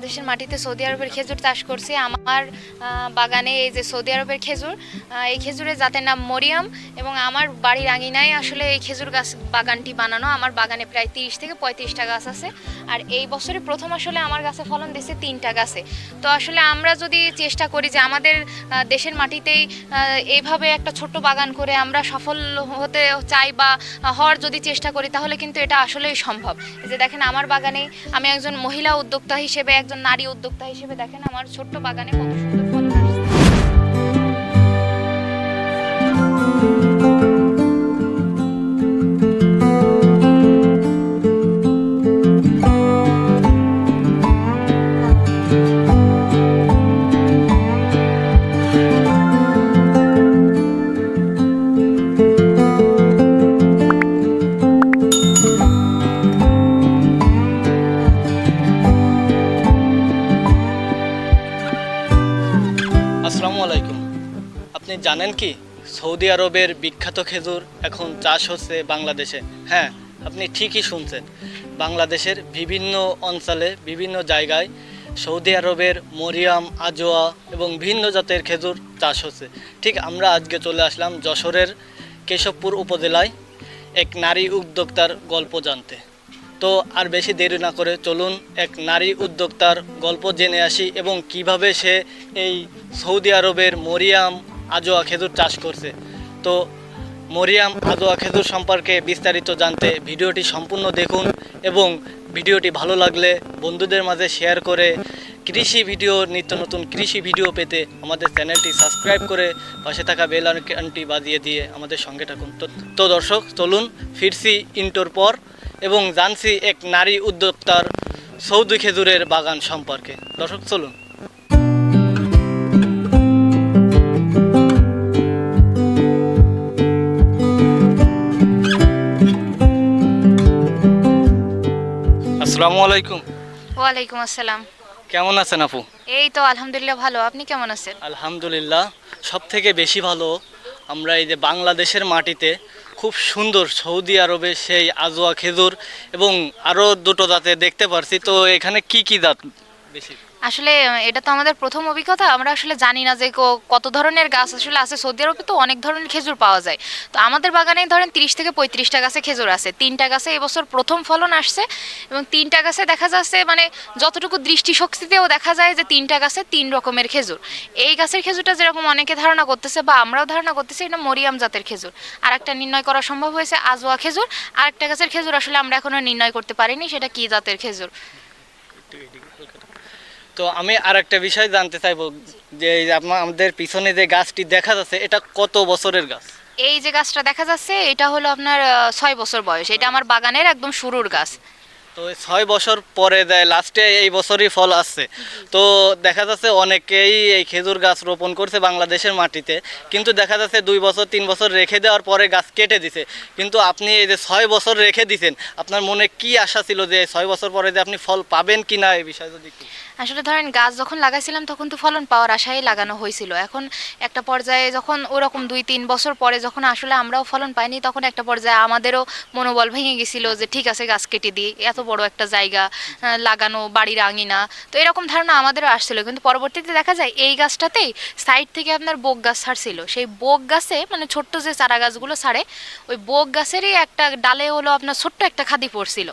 বাংলাদেশের মাটিতে সৌদি আরবের খেজুর চাষ করছি। আমার বাগানে এই যে সৌদি আরবের খেজুর এই খেজুরের জাতের নাম মরিয়াম এবং আমার বাড়ির আঙিনায় আসলে এই খেজুর গাছ বাগানটি বানানো। আমার বাগানে প্রায় তিরিশ থেকে পঁয়ত্রিশটা গাছ আছে আর এই বছরে প্রথম আসলে আমার গাছে ফলন দিয়েছে তিনটা গাছে। তো আসলে আমরা যদি চেষ্টা করি যে আমাদের দেশের মাটিতেই এইভাবে একটা ছোট্ট বাগান করে আমরা সফল হতে চাই বা হওয়ার যদি চেষ্টা করি তাহলে কিন্তু এটা আসলেই সম্ভব। যে দেখেন আমার বাগানে আমি একজন মহিলা উদ্যোক্তা হিসেবে একজন নারী উদ্যোক্তা হিসেবে দেখেন আমার ছোট্ট বাগানে কত সুন্দর জানেন কি? সৌদি আরবের বিখ্যাত খেজুর এখন চাষ হচ্ছে বাংলাদেশে। হ্যাঁ আপনি ঠিকই শুনছেন। বাংলাদেশের বিভিন্ন অঞ্চলে, বিভিন্ন জায়গায় সৌদি আরবের মরিয়াম, আজোয়া এবং ভিন্ন জাতের খেজুর চাষ হচ্ছে। ঠিক আমরা আজকে চলে আসলাম যশোরের কেশবপুর উপজেলায় এক নারী উদ্যোক্তার গল্প জানতে। তো আর বেশি দেরি না করে চলুন এক নারী উদ্যোক্তার গল্প জেনে আসি এবং কীভাবে সে এই সৌদি আরবের মরিয়াম আজোয়া খেজুর চাষ করছে। তো মরিয়াম আজোয়া খেজুর সম্পর্কে বিস্তারিত জানতে ভিডিওটি সম্পূর্ণ দেখুন এবং ভিডিওটি ভালো লাগলে বন্ধুদের মাঝে শেয়ার করে কৃষি ভিডিও, নিত্য নতুন কৃষি ভিডিও পেতে আমাদের চ্যানেলটি সাবস্ক্রাইব করে পাশে থাকা বেল আইকনটি বাজিয়ে দিয়ে আমাদের সঙ্গে থাকুন। তো দর্শক, চলুন, ফিরছি ইন্টোর পর এবং জানছি এক নারী উদ্যোক্তার সৌদি খেজুরের বাগান সম্পর্কে। দর্শক, চলুন। আসসালামু আলাইকুম। ওয়ালাইকুম আসসালাম। কেমন আছেন আপু? এই তো আলহামদুলিল্লাহ ভালো। আপনি কেমন আছেন? আলহামদুলিল্লাহ সব থেকে বেশি ভালো। আমরা এই যে বাংলাদেশের মাটিতে খুব সুন্দর সৌদি আরবে সেই আজোয়া খেজুর এবং আরও দুটো দাঁতে দেখতে পারছি। তো এখানে কি কি দাঁত বেশি? আসলে এটা তো আমাদের প্রথম অভিজ্ঞতা। আমরা আসলে জানি না যে কত ধরনের গাছ আসলে আছে। সৌদি আরবে তো অনেক ধরনের খেজুর পাওয়া যায়। তো আমাদের বাগানে ধরেন তিরিশ থেকে পঁয়ত্রিশটা গাছে খেজুর আছে। তিনটা গাছে এবছর প্রথম ফলন আসছে এবং তিনটা গাছে দেখা যাচ্ছে মানে যতটুকু দৃষ্টিশক্তিতেও দেখা যায় যে তিনটা গাছে তিন রকমের খেজুর। এই গাছের খেজুরটা যেরকম অনেকে ধারণা করতেছে বা আমরাও ধারণা করতেছি, এটা মরিয়াম জাতের খেজুর। আর একটা নির্ণয় করা সম্ভব হয়েছে, আজোয়া খেজুর। আর একটা গাছের খেজুর আসলে আমরা এখনও নির্ণয় করতে পারিনি, সেটা কি জাতের খেজুর? তো আমি আর একটা বিষয় জানতে চাইব যে আমাদের পিছনে যে গাছটি দেখা যাচ্ছে এটা কত বছরের গাছ? এই যে গাছটা দেখা যাচ্ছে এটা হলো আপনার ছয় বছর বয়স। এটা আমার বাগানের একদম শুরুর গাছ। তো ছয় বছর পরে দেয় লাস্টে এই বছরই ফল আসছে। তো দেখা যাচ্ছে অনেকেই এই খেজুর গাছ রোপণ করছে বাংলাদেশের মাটিতে কিন্তু দেখা যাচ্ছে দুই বছর তিন বছর রেখে দেওয়ার পরে গাছ কেটে দিছে। কিন্তু আপনি এই যে ছয় বছর রেখে দিছেন আপনার মনে কি আশা ছিল যে ছয় বছর পরে যে আপনি ফল পাবেন কি না এই বিষয়ে যদি আসলে ধরেন গাছ যখন লাগাইছিলাম, তখন তো ফলন পাওয়ার আশায় লাগানো হয়েছিল এখন একটা পর্যায়ে যখন ওরকম দুই, তিন বছর পরে যখন আসলে আমরাও ফলন পাইনি, তখন একটা পর্যায়ে আমাদেরও মনোবল ভেঙে গেছিল যে, ঠিক আছে, গাছ কেটে দিই। এত বড় একটা জায়গা লাগানো, বাড়ির আঙিনা। তো এরকম ধারণা আমাদেরও আসছিল। কিন্তু পরবর্তীতে দেখা যায়, এই গাছটাতেই সাইড থেকে আপনার বোক গাছ ছাড়ছিল। সেই বোক গাছে মানে ছোট্ট যে চারা গাছগুলো ছাড়ে, ওই বোক গাছেরই একটা ডালে হলো আপনার ছোট্ট একটা খাদি পড়ছিল।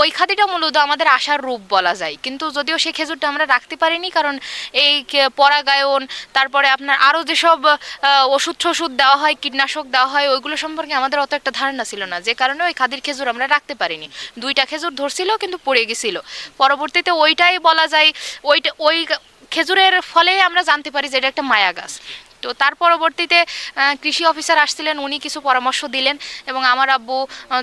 ওই খাদিটা মূলত আমাদের আশার রূপ বলা যায়। কিন্তু যদিও সেই খেজুরটা আমরা রাখতে পারিনি, কারণ এই পরাগায়ন, তারপরে আপনার আরও যেসব ওষুধ টষুধ দেওয়া হয়, কীটনাশক দেওয়া হয়, ওইগুলো সম্পর্কে আমাদের অত একটা ধারণা ছিল না। যে কারণে ওই খাদির খেজুর আমরা রাখতে পারিনি। দুইটা খেজুর ধরছিল, কিন্তু পড়ে গেছিল। পরবর্তীতে ওইটাই বলা যায়, ওইটা, ওই খেজুরের ফলে আমরা জানতে পারি যে এটা একটা মায়া গাছ। তো তার পরবর্তীতে কৃষি অফিসার আসছিলেন, উনি কিছু পরামর্শ দিলেন এবং আমার আব্বু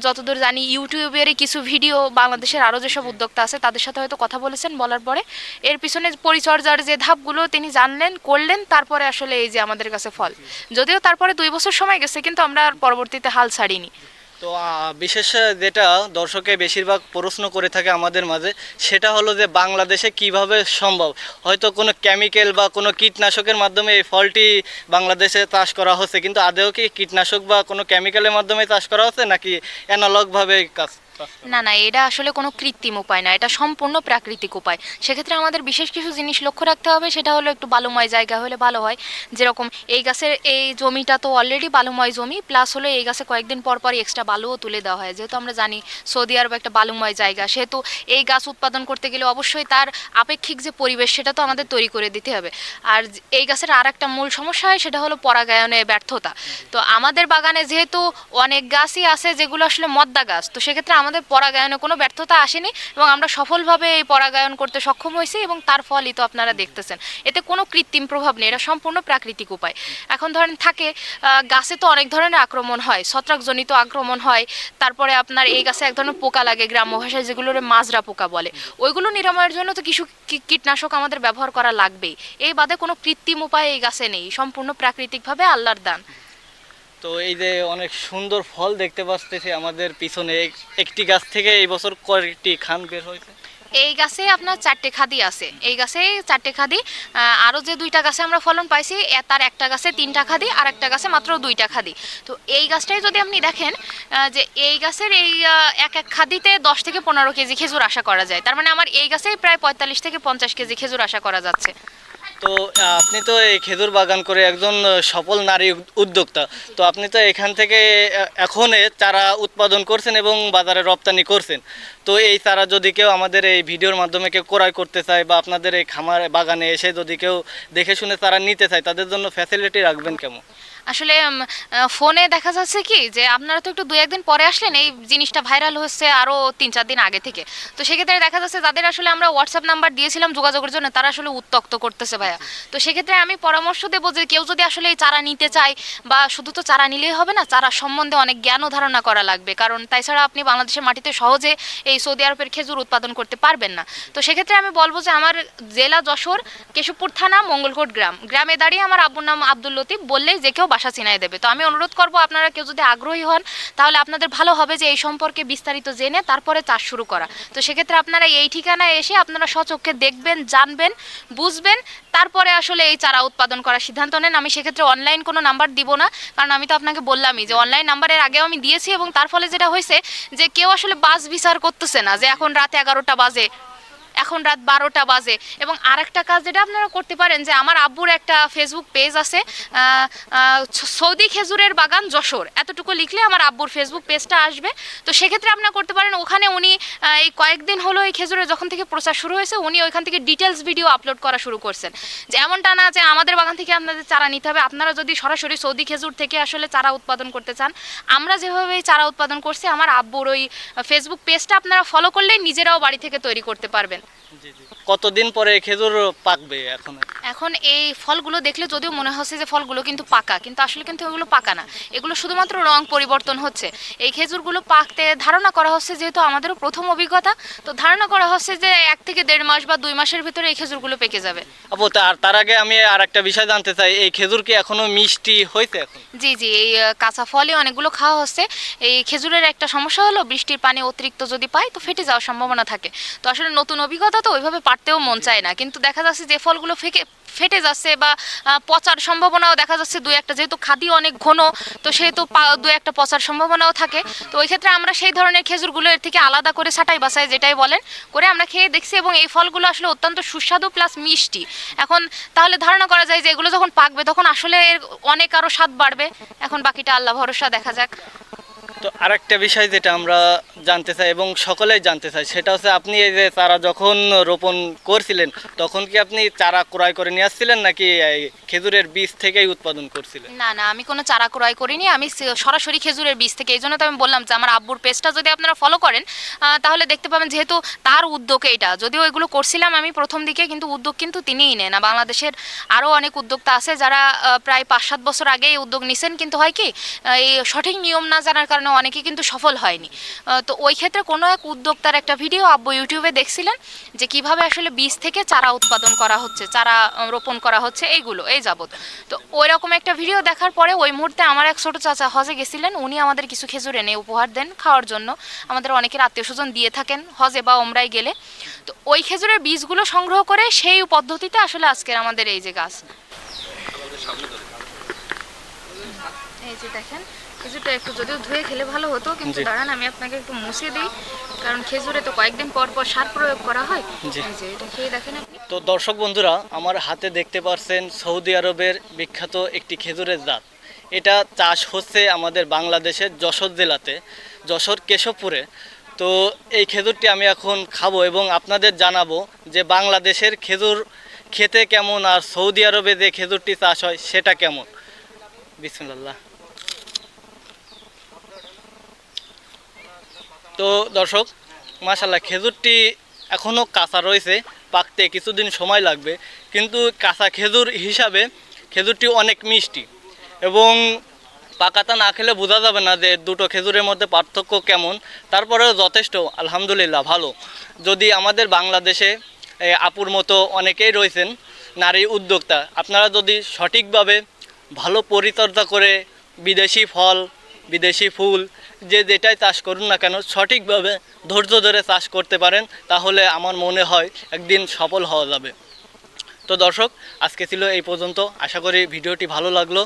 যতদূর জানি, ইউটিউবেরই কিছু ভিডিও, বাংলাদেশের আরও যেসব উদ্যোক্তা আছে, তাদের সাথে হয়তো কথা বলেছেন বলার পরে। এর পিছনে পরিচর্যার যে ধাপগুলো, তিনি জানলেন, করলেন, তারপরে আসলে এই যে আমাদের কাছে ফল। যদিও তারপরে দুই বছর সময় গেছে, কিন্তু আমরা পরবর্তীতে হাল ছাড়িনি। তো বিশেষ যেটা দর্শকে বেশিরভাগ প্রশ্ন করে থাকে আমাদের মাঝে, সেটা হলো যে বাংলাদেশে কীভাবে সম্ভব? হয়তো কোনো কেমিক্যাল বা কোনো কীটনাশকের মাধ্যমে এই ফলটি বাংলাদেশে চাষ করা হচ্ছে, কিন্তু আদেও কি কীটনাশক বা কোনো কেমিক্যালের মাধ্যমে চাষ করা হচ্ছে নাকি অ্যানালগভাবে কাজ? না না, এটা আসলে কোনো কৃত্রিম উপায় না, এটা সম্পূর্ণ প্রাকৃতিক উপায়। সেক্ষেত্রে আমাদের বিশেষ কিছু জিনিস লক্ষ্য রাখতে হবে, সেটা হলো একটু বালুময় জায়গা হলে ভালো হয়। যেরকম এই গাছের, এই জমিটা তো অলরেডি বালুময় জমি প্লাস হলো এই গাছে কয়েকদিন পর পর এক্সট্রা বালুও তুলে দেওয়া হয়। যেহেতু আমরা জানি সৌদি আরব একটা বালুময় জায়গা, সেহেতু এই গাছ উৎপাদন করতে গেলে অবশ্যই তার আপেক্ষিক যে পরিবেশ, সেটা তো আমাদের তৈরি করে দিতে হবে। আর এই গাছের আর একটা মূল সমস্যা হয়, সেটা হলো পরাগায়নে ব্যর্থতা। তো আমাদের বাগানে যেহেতু অনেক গাছই আছে, যেগুলো আসলে মদ্দা গাছ, তো সেক্ষেত্রে আমাদের পরাগায়নে কোনো ব্যর্থতা আসেনি এবং আমরা সফলভাবে এই পরাগায়ন করতে সক্ষম হয়েছি এবং তার ফলই তো আপনারা দেখতেছেন। এতে কোনো কৃত্রিম প্রভাব নেই, এটা সম্পূর্ণ প্রাকৃতিক উপায়। এখন ধরেন থাকে গাছে তো অনেক ধরনের আক্রমণ হয়, ছত্রাকজনিত আক্রমণ হয়, তারপরে আপনার এই গাছে এক ধরনের পোকা লাগে, গ্রাম্য ভাষায় যেগুলোরে মাজরা পোকা বলে। ওইগুলো নিরাময়ের জন্য তো কিছু কীটনাশক আমাদের ব্যবহার করা লাগবেই। এই বাদে কোনো কৃত্রিম উপায় এই গাছে নেই, সম্পূর্ণ প্রাকৃতিকভাবে আল্লাহর দান। তো এই যে অনেক সুন্দর ফল দেখতে পাচ্ছি আমাদের পিছনে একটি গাছ থেকে এই বছর কয়েকটি খান বের হয়েছে। এই গাছে আপনার চারটে খাদি আছে। এই গাছে চারটে খাদি আরও যে দুইটা গাছে আমরা ফলন পাইছি তার একটা গাছে তিনটা খাদি, আর একটা গাছে মাত্র দুইটা খাদি। তো এই গাছটাই যদি আপনি দেখেন যে এই গাছের এই এক এক খাদিতে দশ থেকে পনেরো কেজি খেজুর আশা করা যায়। তার মানে আমার এই গাছেই প্রায় পঁয়তাল্লিশ থেকে পঞ্চাশ কেজি খেজুর আশা করা যাচ্ছে। তো আপনি তো এই খেজুর বাগান করে একজন সফল নারী উদ্যোক্তা। তো আপনি তো এখান থেকে এখন চারা উৎপাদন করছেন এবং বাজারে রপ্তানি করছেন। তো এই চারা যদি কেউ আমাদের এই ভিডিওর মাধ্যমে কেউ ক্রয় করতে চায় বা আপনাদের এই খামার বাগানে এসে যদি কেউ দেখে শুনে চারা নিতে চায়, তাদের জন্য ফ্যাসিলিটি রাখবেন কেমন? আসলে ফোনে দেখা যাচ্ছে কি যে আপনারা তো একটু দু একদিন পরে আসলেন এই জিনিসটা ভাইরাল হচ্ছে আরও তিন চার দিন আগে থেকে। তো সেক্ষেত্রে দেখা যাচ্ছে যাদের আসলে আমরা হোয়াটসঅ্যাপ নাম্বার দিয়েছিলাম যোগাযোগের জন্য তারা আসলে উত্তক্ত করতেছে ভাইয়া। তো সেক্ষেত্রে আমি পরামর্শ দেবো যে কেউ যদি আসলে এই চারা নিতে চায় বা শুধু তো চারা নিলেই হবে না চারা সম্বন্ধে অনেক জ্ঞান ও ধারণা করা লাগবে। কারণ তাছাড়া আপনি বাংলাদেশের মাটিতে সহজে এই সৌদি আরবের খেজুর উৎপাদন করতে পারবেন না। তো সেক্ষেত্রে আমি বলব যে আমার জেলা যশোর কেশবপুর থানা মঙ্গলকোট গ্রাম। গ্রামে দাঁড়িয়ে আমার আব্বুর নাম আব্দুল লতিফ বললেই যে কেউ বাসা চিনাই দেবে। তো আমি অনুরোধ করব আপনারা কেউ যদি আগ্রহী হন, তাহলে আপনাদের ভালো হবে যে এই সম্পর্কে বিস্তারিত জেনে তারপরে চাষ শুরু করা। তো সেক্ষেত্রে আপনারা এই ঠিকানায় এসে আপনারা স্বচক্ষে দেখবেন, জানবেন, বুঝবেন, তারপরে আসলে এই চারা উৎপাদন করার সিদ্ধান্ত নেন। আমি সেক্ষেত্রে অনলাইন কোনো নাম্বার দিব না, কারণ আমি তো আপনাকে বললামই যে অনলাইন নাম্বারের আগেও আমি দিয়েছি এবং তার ফলে যেটা হয়েছে যে কেউ আসলে বাস বিচার করতেছে না, যে এখন রাত এগারোটা বাজে। এখন রাত বারোটা বাজে। এবং আর একটা কাজ যেটা আপনারা করতে পারেন যে, আমার আব্বুর একটা ফেসবুক পেজ আছে সৌদি খেজুরের বাগান যশোর। এতটুকু লিখলে আমার আব্বুর ফেসবুক পেজটা আসবে। তো সেক্ষেত্রে আপনারা করতে পারেন, ওখানে উনি এই কয়েকদিন হলো এই খেজুরের যখন থেকে প্রচার শুরু হয়েছে, উনি ওইখান থেকে ডিটেলস ভিডিও আপলোড করা শুরু করছেন। যে, এমনটা না যে, আমাদের বাগান থেকে আপনাদের চারা নিতে হবে। আপনারা যদি সরাসরি সৌদি খেজুর থেকে আসলে চারা উৎপাদন করতে চান, আমরা যেভাবে চারা উৎপাদন করছি, আমার আব্বুর ওই ফেসবুক পেজটা আপনারা ফলো করলেই নিজেরাও বাড়ি থেকে তৈরি করতে পারবেন। কতদিন পরে খেজুর পাকবে এখন? এখন এই ফলগুলো দেখলে যদিও মনে হচ্ছে যে ফলগুলো কিন্তু পাকা কিন্তু আসলে কিন্তু এগুলো পাকা না। এগুলো শুধুমাত্র রং পরিবর্তন হচ্ছে। এই খেজুরগুলো পাকতে ধারণা করা হচ্ছে যেহেতু আমাদেরও প্রথম অভিজ্ঞতা তো ধারণা করা হচ্ছে যে এক থেকে দেড় মাস বা দুই মাসের ভিতরে এই খেজুরগুলো পেকে যাবে। আপু তার তার আগে আমি আর একটা বিষয় জানতে চাই এই খেজুর কি এখনও মিষ্টি হয়েছে এখন? জি জি এই কাঁচা ফলই অনেকগুলো খাওয়া হচ্ছে। এই খেজুরের একটা সমস্যা হলো বৃষ্টির পানি অতিরিক্ত যদি পাই তো ফেটে যাওয়ার সম্ভাবনা থাকে। তো আসলে নতুন অভিজ্ঞতা তো ওইভাবে পারতেও মন চায় না। কিন্তু দেখা যাচ্ছে যে ফলগুলো ফেকে ফেটে যাচ্ছে বা পচার সম্ভাবনাও দেখা যাচ্ছে দুই একটা। যেহেতু খাদি অনেক ঘন, তো সেহেতু দু একটা পচার সম্ভাবনাও থাকে। তো ওই ক্ষেত্রে আমরা সেই ধরনের খেজুরগুলো এর থেকে আলাদা করে ছাটাই বাসায় যেটাই বলেন, করে আমরা খেয়ে দেখছি এবং এই ফলগুলো আসলে অত্যন্ত সুস্বাদু প্লাস মিষ্টি। এখন তাহলে ধারণা করা যায় যে এগুলো যখন পাকবে, তখন আসলে এর অনেক আরও স্বাদ বাড়বে। এখন বাকিটা আল্লাহ ভরসা, দেখা যাক। তো আরেকটা বিষয় যেটা আমরা জানতে চাই এবং সকলেই জানতে চাই সেটা হচ্ছে আপনি এই যে চারা যখন রোপণ করছিলেন, তখন কি আপনি চারা ক্রয় করে নিয়ে আসছিলেন নাকি খেজুরের বীজ থেকেই উৎপাদন করছিলেন? না না, আমি কোনো চারা ক্রয় করিনি, আমি সরাসরি খেজুরের বীজ থেকে, এই জন্য তো আমি বললাম যে আমার আব্বুর পেজটা যদি আপনারা ফলো করেন তাহলে দেখতে পাবেন যেহেতু তার উদ্যোগে এটা যদিও এগুলো করছিলাম আমি প্রথম দিকে, কিন্তু উদ্যোগ কিন্তু তিনিই নেন। বাংলাদেশের আরও অনেক উদ্যোক্তা আছে যারা প্রায় পাঁচ সাত বছর আগে এই উদ্যোগ নিছেন, কিন্তু হয় কি এই সঠিক নিয়ম না জানার কারণে অনেকে কিন্তু সফল হয়নি। তো ওই ক্ষেত্রে কোনো এক উদ্যোক্তার একটা ভিডিও আব্বু ইউটিউবে দেখছিলেন যে কীভাবে আসলে বীজ থেকে চারা উৎপাদন করা হচ্ছে চারা রোপণ করা হচ্ছে এইগুলো এই যাবত। তো ওই রকম একটা ভিডিও দেখার পরে ওই মুহূর্তে আমার এক ছোট চাচা হজে গেছিলেন উনি আমাদের কিছু খেজুর এনে উপহার দেন খাওয়ার জন্য। আমাদের অনেকের আত্মীয় স্বজন দিয়ে থাকেন হজে বা ওমরাই গেলে। তো ওই খেজুরের বীজগুলো সংগ্রহ করে সেই পদ্ধতিতে আসলে আজকের আমাদের এই যে গাছ। এই যে দেখেন খেজুরটা একটু যদিও ধুয়ে খেলে ভালো হতো কিন্তু দাঁড়ান আমি আপনাকে একটু মুছে দিই। কারণ খেজুরে তো কয়েকদিন পর পর সার প্রয়োগ করা হয়। এটা খেয়ে দেখেন আপনি। তো দর্শক বন্ধুরা আমার হাতে দেখতে পাচ্ছেন সৌদি আরবের বিখ্যাত একটি খেজুরের জাত। এটা চাষ হচ্ছে আমাদের বাংলাদেশের যশোর জেলাতে যশোর কেশবপুরে। তো এই খেজুরটি আমি এখন খাব এবং আপনাদের জানাব যে বাংলাদেশের খেজুর খেতে কেমন আর সৌদি আরবে যে খেজুরটি চাষ হয় সেটা কেমন। বিসমুল্লাহ। তো দর্শক মাশাল্লাহ খেজুরটি এখনও কাঁচা রয়েছে, পাকতে কিছুদিন সময় লাগবে। কিন্তু কাঁচা খেজুর হিসাবে খেজুরটি অনেক মিষ্টি এবং পাকাতা না খেলে বোঝা যাবে না যে দুটো খেজুরের মধ্যে পার্থক্য কেমন। তারপরেও যথেষ্ট, আলহামদুলিল্লাহ, ভালো। যদি আমাদের বাংলাদেশে আপুর মতো অনেকেই রয়েছেন, নারী উদ্যোক্তা, আপনারা যদি সঠিকভাবে ভালো পরিচর্যা করে বিদেশি ফল, বিদেশি ফুল যে যেটাই চাষ করুন না কেন, সঠিকভাবে ধৈর্য ধরে চাষ করতে পারেন, তাহলে আমার মনে হয় একদিন সফল হওয়া যাবে। তো দর্শক, আজকে ছিল এই পর্যন্ত। আশা করি ভিডিওটি ভালো লাগল।